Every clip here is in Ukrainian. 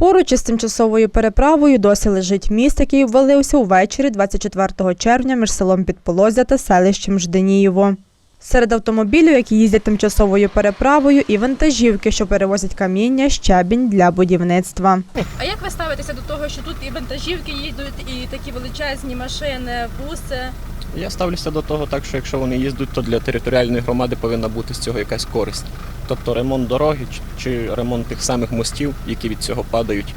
Поруч із тимчасовою переправою досі лежить міст, який обвалився увечері 24 червня між селом Підполозя та селищем Жденієво. Серед автомобілів, які їздять тимчасовою переправою, і вантажівки, що перевозять каміння, щебінь для будівництва. А як ви ставитеся до того, що тут і вантажівки їдуть, і такі величезні машини, буси? Я ставлюся до того так, що якщо вони їздять, то для територіальної громади повинна бути з цього якась користь. Тобто ремонт дороги чи- чи ремонт тих самих мостів, які від цього падають.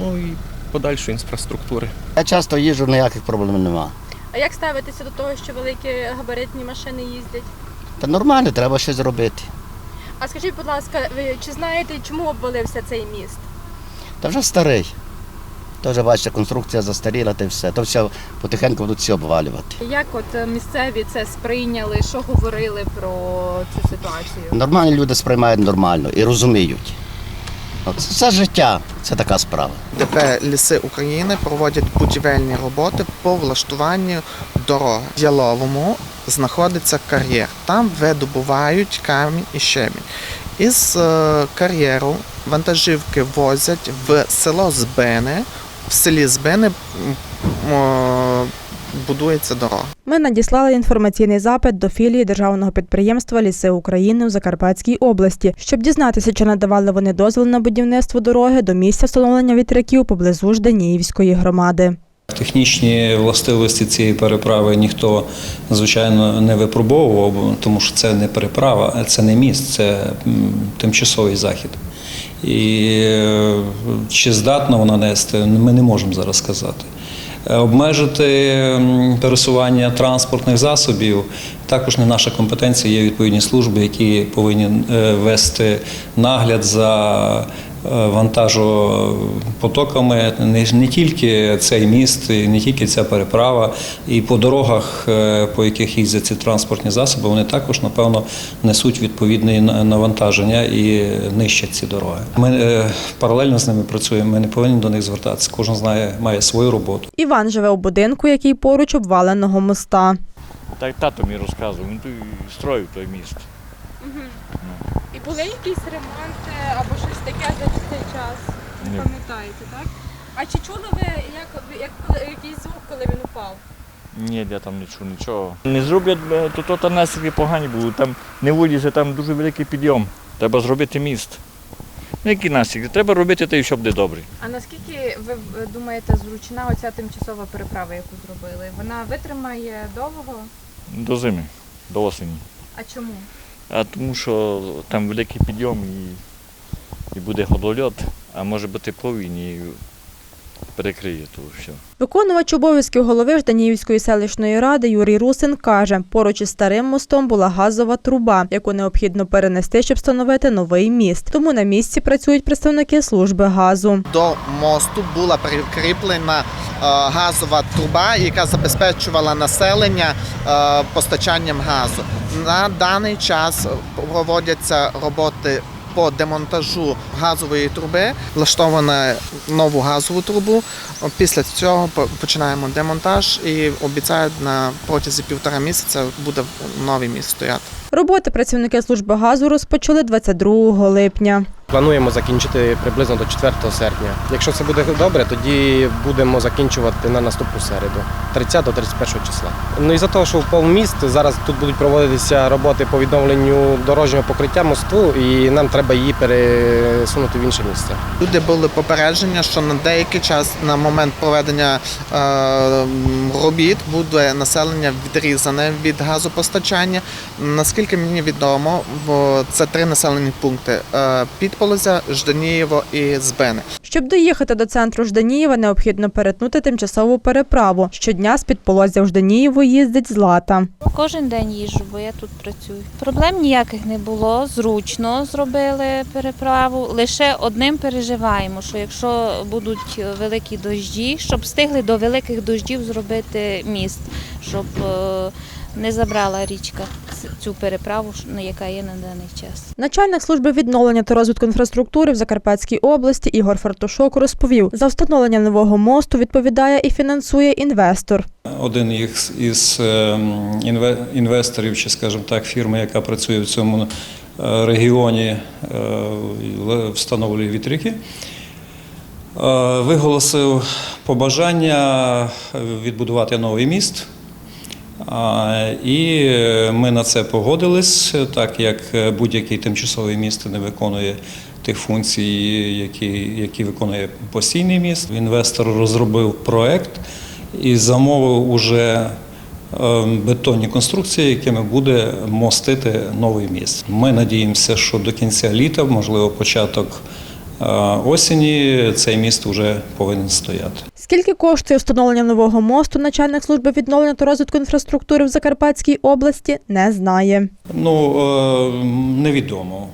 Ну і подальшої інфраструктури. Я часто їжджу, ніяких проблем нема. А як ставитеся до того, що великі габаритні машини їздять? Та нормально, треба щось зробити. А скажіть, будь ласка, ви чи знаєте, чому обвалився цей міст? Та вже старий. То вже бачите, конструкція застаріла, та й все. То все потихеньку будуть всі обвалювати. Як от е, місцеві це сприйняли? Що говорили про цю ситуацію? Нормальні люди сприймають нормально і розуміють. От це все життя, це така справа. ДП Ліси України проводять будівельні роботи по влаштуванню дороги. В Яловому знаходиться кар'єр. Там видобувають камінь і щебінь. Із е, кар'єру вантажівки возять в село Збини. В селі Збини будується дорога. Ми надіслали інформаційний запит до філії державного підприємства Ліси України у Закарпатській області, щоб дізнатися, чи надавали вони дозвіл на будівництво дороги до місця встановлення вітряків поблизу Жданіївської громади. Технічні властивості цієї переправи ніхто, звичайно, не випробовував, тому що це не переправа, а це не міст, це тимчасовий захід. І е, чи здатна вона нести, ми не можемо зараз сказати. Е, Обмежити пересування транспортних засобів також не наша компетенція. Є відповідні служби, які повинні е, вести нагляд за вантажопотоками. Не, не тільки цей міст, не тільки ця переправа, і по дорогах, е, по яких їздять ці транспортні засоби, вони також, напевно, несуть відповідне навантаження і нищать ці дороги. Ми е, паралельно з ними працюємо. Ми не повинні до них звертатися. Кожен знає, має свою роботу. Іван живе у будинку, який поруч обваленого моста. Так тато мені розказував, він строїв той міст. І були якісь ремонти або щось таке за цей час? Не Ні. пам'ятаєте, так? А чи чули ви, як, як якийсь звук, коли він упав? Ні, я там не чув нічого. Не зроблять, е, то, то там наслідки погані були. Там не вилізе, там дуже великий підйом. Треба зробити міст. Ну, які наслідки? Треба робити те, що буде добре. А наскільки ви е, думаєте, зручна оця тимчасова переправа, яку зробили? Вона витримає довго? До зими, до осені. А чому? А тому що там великий підйом і, і буде холодольот, а може бути повінь і перекриє то все. Виконувач обов'язків голови Жданіївської селищної ради Юрій Русин каже, поруч із старим мостом була газова труба, яку необхідно перенести, щоб встановити новий міст. Тому на місці працюють представники служби газу. До мосту була прикріплена газова труба, яка забезпечувала населення е, постачанням газу. На даний час проводяться роботи по демонтажу газової труби, влаштовано нову газову трубу. Після цього починаємо демонтаж і обіцяють на протязі півтора місяця буде новий міст стояти. Роботи працівники служби газу розпочали 22 липня. Плануємо закінчити приблизно до 4 серпня. Якщо все буде добре, тоді будемо закінчувати на наступну середу, 30 до 31 числа. Ну і за того, що впав міст, зараз тут будуть проводитися роботи по відновленню дорожнього покриття мосту, і нам треба її пересунути в інше місце. Люди були попередження, що на деякий час на момент проведення е, робіт буде населення відрізане від газопостачання. Наскільки мені відомо, це три населені пункти: е, Підполозя, Жданієво і Збени. Щоб доїхати до центру Жданієва, необхідно перетнути тимчасову переправу. Щодня з під полозя в Жданієво їздить злата. Кожен день їжджу, бо я тут працюю. Проблем ніяких не було. Зручно зробили переправу. Лише одним переживаємо, що якщо будуть великі дощі, щоб встигли до великих дощів зробити міст, щоб е, не забрала річка цю переправу, яка є на даний час. Начальник служби відновлення та розвитку інфраструктури в Закарпатській області Ігор Фартушок розповів, за встановлення нового мосту відповідає і фінансує інвестор. Один із, е, інве- інвесторів, чи скажімо так, фірми, яка працює в цьому е, регіоні, е, встановлює вітряки. виголосив побажання відбудувати новий міст. І ми на це погодились, так як будь-який тимчасовий міст не виконує тих функцій, які, які виконує постійний міст. Інвестор розробив проект і замовив уже е, бетонні конструкції, якими буде мостити новий міст. Ми надіємося, що до кінця літа, можливо, початок е, осені, цей міст вже повинен стояти. Скільки коштує встановлення нового мосту, начальник служби відновлення та розвитку інфраструктури в Закарпатській області не знає. Ну, е, невідомо.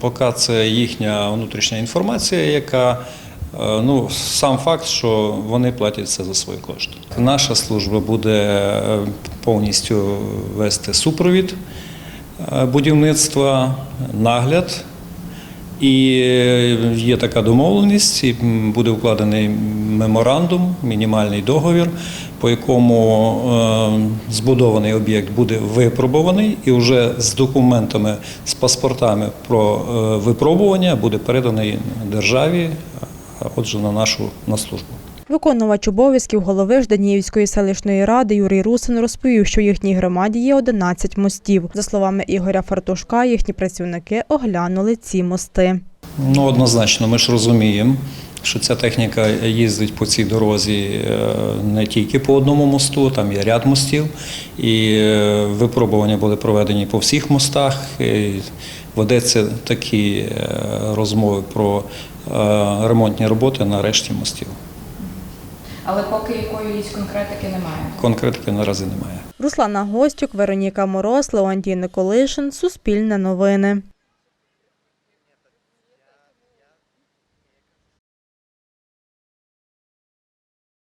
Поки це їхня внутрішня інформація, яка е, ну, сам факт, що вони платять це за свої кошти. Наша служба буде е, повністю вести супровід будівництва, нагляд. І е, є така домовленість, і буде укладений меморандум, мінімальний договір, по якому е, збудований об'єкт буде випробуваний, і вже з документами, з паспортами про е, випробування буде переданий державі, отже, на нашу на службу. Виконувач обов'язків голови Жданіївської селищної ради Юрій Русин розповів, що в їхній громаді є 11 мостів. За словами Ігоря Фартушка, їхні працівники оглянули ці мости. Ну, однозначно, ми ж розуміємо, що ця техніка їздить по цій дорозі е, не тільки по одному мосту, там є ряд мостів, і е, випробування були проведені по всіх мостах. Ведеться такі е, розмови про ремонтні роботи на решті мостів. Але поки якоїсь конкретики немає. Конкретики наразі немає. Руслана Гостюк, Вероніка Мороз, Леонтій Николишин. Суспільне новини.